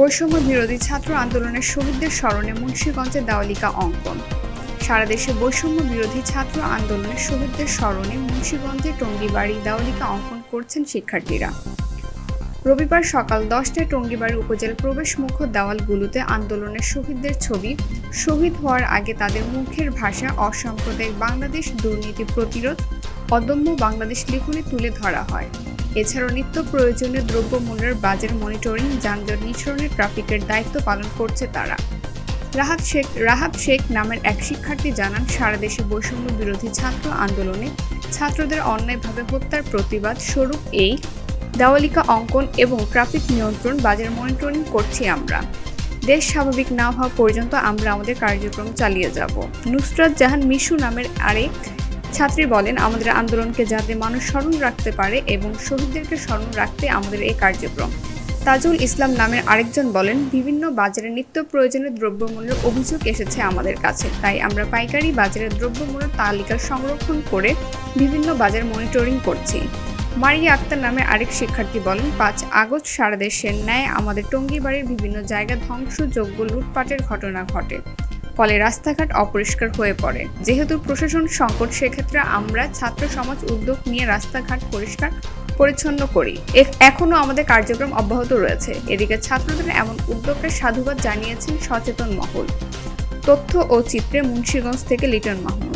বৈষম্য বিরোধী ছাত্র আন্দোলনের শহীদদের স্মরণে মুন্সিগঞ্জে দেওয়ালিকা অঙ্কন। সারা দেশে বৈষম্য বিরোধী ছাত্র আন্দোলনের শহীদদের স্মরণে মুন্সিগঞ্জে টঙ্গিবাড়ি দেওয়ালিকা অঙ্কন করছেন শিক্ষার্থীরা। রবিবার সকাল দশটায় টঙ্গিবাড়ি উপজেলা প্রবেশ মুখ্য দেওয়ালগুলোতে আন্দোলনের শহীদদের ছবি, শহীদ হওয়ার আগে তাদের মুখের ভাষা, অসাম্প্রদায়িক বাংলাদেশ দুর্নীতি প্রতিরোধ, অদম্য বাংলাদেশ লিখনে তুলে ধরা হয়। এছাড়াও নিত্য প্রয়োজনীয় দ্রব্যমূল্যের বাজার মনিটরিং, যানজট নিঃসরণের ট্রাফিকের দায়িত্ব পালন করছে তারা। রাহাত শেখ, রাহাব শেখ নামের এক শিক্ষার্থী জানান, সারা দেশে বৈষম্য বিরোধী ছাত্র আন্দোলনে ছাত্রদের অন্যায়ভাবে হত্যার প্রতিবাদ স্বরূপ এই দেওয়ালিকা অঙ্কন এবং ট্রাফিক নিয়ন্ত্রণ বাজার মনিটরিং করছি আমরা। দেশ স্বাভাবিক না হওয়া পর্যন্ত আমরা আমাদের কার্যক্রম চালিয়ে যাব। নুসরাত জাহান মিশু নামের আরেক ছাত্রী বলেন, আমাদের আন্দোলনকে যাতে মানুষ স্মরণ রাখতে পারে এবং শহীদদেরকে স্মরণ রাখতে আমাদের এই কার্যক্রম। তাজুল ইসলাম নামের আরেকজন বলেন, বিভিন্ন বাজারে নিত্য প্রয়োজনীয় দ্রব্যমূল্যের অভিযোগ এসেছে আমাদের কাছে। তাই আমরা পাইকারি বাজারের দ্রব্যমূল্যের তালিকা সংরক্ষণ করে বিভিন্ন বাজার মনিটরিং করছি। মারিয়া আক্তার নামে আরেক শিক্ষার্থী বলেন, পাঁচ আগস্ট সারা দেশের ন্যায় আমাদের টঙ্গিবাড়ির বিভিন্ন জায়গা ধ্বংসযোগ্য লুটপাটের ঘটনা ঘটে। ফলে রাস্তাঘাট অপরিষ্কার হয়ে পড়ে। যেহেতু প্রশাসন সংকট, সেক্ষেত্রে আমরা ছাত্র সমাজ উদ্যোগ নিয়ে রাস্তাঘাট পরিষ্কার, পরিচ্ছন্ন করি। এখনও আমাদের কার্যক্রম অব্যাহত রয়েছে। এদিকে ছাত্রদের এমন উদ্যোগকে সাধুবাদ জানিয়েছেন সচেতন মহল। তথ্য ও চিত্রে মুন্সীগঞ্জ থেকে লিটন মাহমুদ।